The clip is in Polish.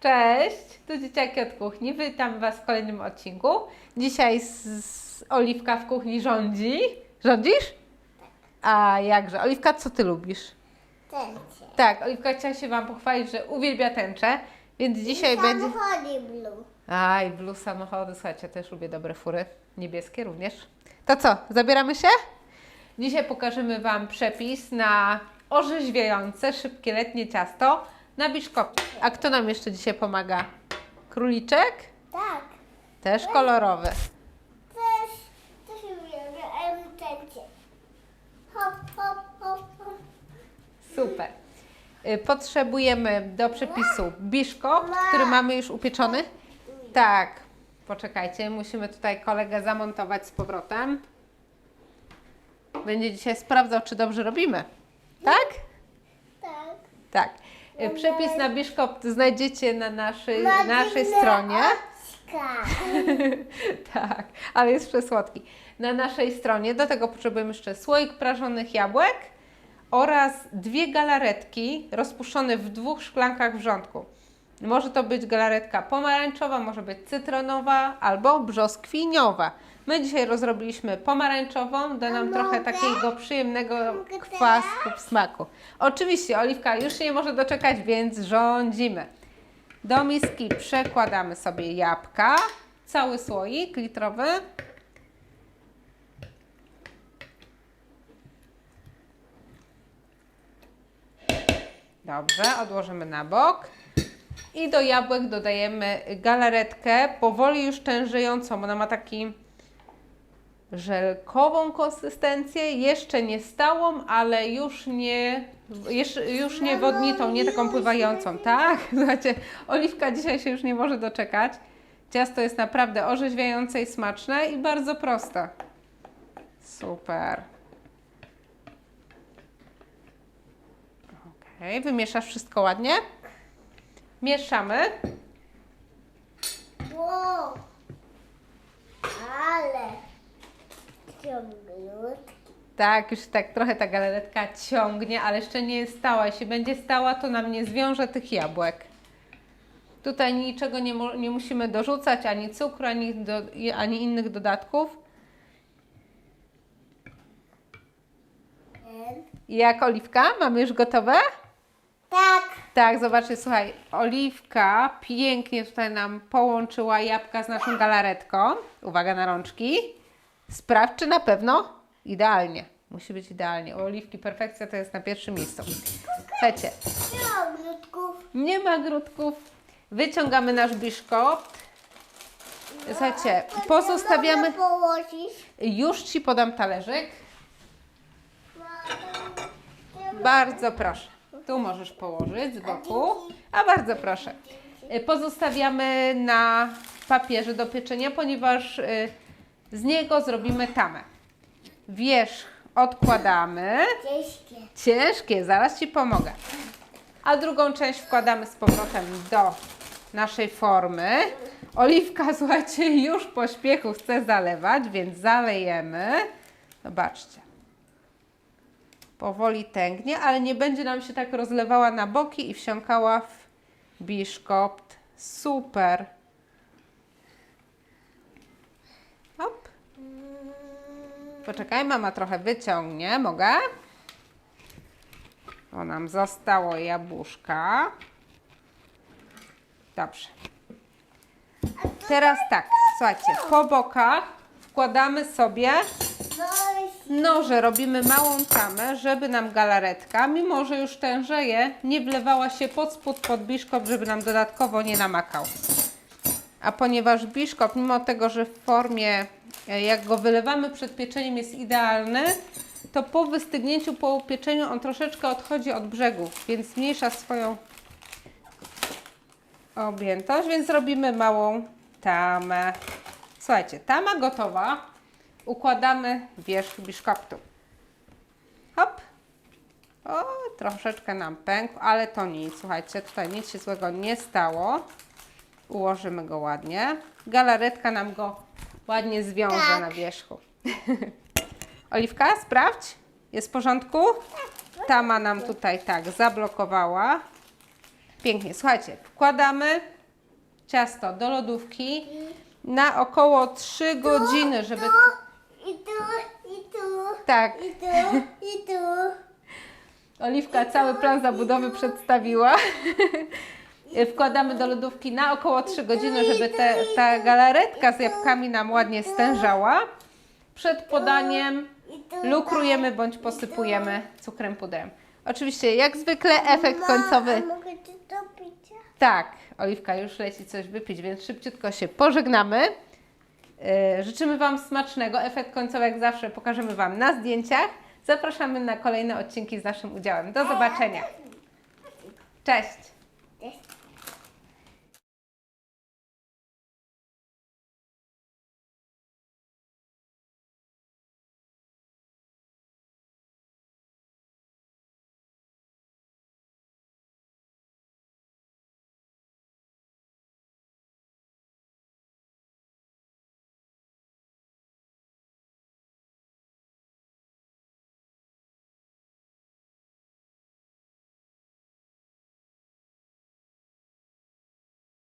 Cześć, tu dzieciaki od kuchni. Witam Was w kolejnym odcinku. Dzisiaj z, z Oliwka w kuchni rządzi. Rządzisz? A jakże? Oliwka, co Ty lubisz? Tęcie. Tak, Oliwka chciała się Wam pochwalić, że uwielbia tęczę, więc dzisiaj będzie... Samochody blue. Aj, blue samochody, słuchajcie, też lubię dobre fury. Niebieskie również. To co, zabieramy się? Dzisiaj pokażemy Wam przepis na orzeźwiające, szybkie letnie ciasto na biszkopie. A kto nam jeszcze dzisiaj pomaga? Króliczek? Tak. Też kolorowy. Też, też uwielbiam tęcie. Hop, hop, hop, hop. Super. Y, Potrzebujemy do przepisu biszkop, który mamy już upieczony. Tak. Poczekajcie, musimy tutaj kolegę zamontować z powrotem. Będzie dzisiaj sprawdzał, czy dobrze robimy. Tak? Tak. Tak. Y, Przepis na biszkop znajdziecie na naszej, naszej stronie. tak, ale jest przesłodki. Na naszej stronie do tego potrzebujemy jeszcze słoik prażonych jabłek oraz dwie galaretki rozpuszczone w dwóch szklankach wrzątku. Może to być galaretka pomarańczowa, może być cytronowa albo brzoskwiniowa. My dzisiaj rozrobiliśmy pomarańczową, da nam trochę takiego przyjemnego kwasku w smaku. Oczywiście, Oliwka już się nie może doczekać, więc rządzimy. Do miski przekładamy sobie jabłka, cały słoik litrowy. Dobrze, odłożymy na bok. I do jabłek dodajemy galaretkę, powoli już tężyjącą. Ona ma taki żelkową konsystencję, jeszcze nie stałą, ale już nie, jeszcze, już nie wodnitą, nie taką pływającą. Tak, słuchajcie, Oliwka dzisiaj się już nie może doczekać. Ciasto jest naprawdę orzeźwiające i smaczne i bardzo proste. Super. Ok, wymieszasz wszystko ładnie. Mieszamy. Wow. Ale Tak, już tak trochę ta galaretka ciągnie, ale jeszcze nie jest stała. Jeśli będzie stała, to nam nie zwiąże tych jabłek. Tutaj niczego nie, mu- nie musimy dorzucać, ani cukru, ani, do, ani innych dodatków. Jak oliwka? Mamy już gotowe? Tak. Tak, zobaczcie, słuchaj, oliwka pięknie tutaj nam połączyła jabłka z naszą galaretką. Uwaga na rączki. Sprawdź, czy na pewno idealnie. Musi być idealnie. Oliwki perfekcja to jest na pierwszym miejscu. Słuchajcie, Ciąglutków. nie ma grudków. Wyciągamy nasz biszkopt. Słuchajcie, pozostawiamy. Mogę położyć. Już Ci podam talerzyk. Bardzo proszę. Tu możesz położyć z boku. A bardzo proszę. Y, Pozostawiamy na papierze do pieczenia, ponieważ y, z niego zrobimy tamę. Wierzch odkładamy. Ciężkie. Ciężkie, zaraz Ci pomogę. A drugą część wkładamy z powrotem do naszej formy. Oliwka, słuchajcie, już po śpiechu chce zalewać, więc zalejemy. Zobaczcie. Powoli tęgnie, ale nie będzie nam się tak rozlewała na boki i wsiąkała w biszkopt. Super. Hop. Poczekaj, mama trochę wyciągnie. Mogę? O, nam zostało jabłuszka. Dobrze. Teraz tak, słuchajcie, po bokach wkładamy sobie No noże, robimy małą tamę, żeby nam galaretka, mimo że już tężeje, nie wlewała się pod spód, pod biszkop, żeby nam dodatkowo nie namakał. A ponieważ biszkop, mimo tego, że w formie, jak go wylewamy przed pieczeniem, jest idealny, to po wystygnięciu, po upieczeniu on troszeczkę odchodzi od brzegu, więc zmniejsza swoją objętość, więc robimy małą tamę. Słuchajcie, tama gotowa. Układamy wierzch biszkoptu. Hop. O, troszeczkę nam pękł, ale to nic. Słuchajcie, tutaj nic się złego nie stało. Ułożymy go ładnie. Galaretka nam go ładnie zwiąże Tak. na wierzchu. Oliwka, sprawdź. Jest w porządku? Tama nam tutaj tak zablokowała. Pięknie. Słuchajcie, wkładamy ciasto do lodówki na około 3 godziny, żeby... Tu, i tu, i tu, Tak, i tu, i tu. Oliwka cały plan zabudowy przedstawiła. Wkładamy do lodówki na około 3 godziny, żeby te, ta galaretka z jabłkami nam ładnie stężała. Przed podaniem lukrujemy bądź posypujemy cukrem pudrem. Oczywiście, jak zwykle, efekt końcowy. Mogę ci to pić? Tak, Oliwka już leci coś wypić, więc szybciutko się pożegnamy. Yy, Życzymy Wam smacznego. Efekt końcowy, jak zawsze, pokażemy Wam na zdjęciach. Zapraszamy na kolejne odcinki z naszym udziałem. Do zobaczenia. Cześć!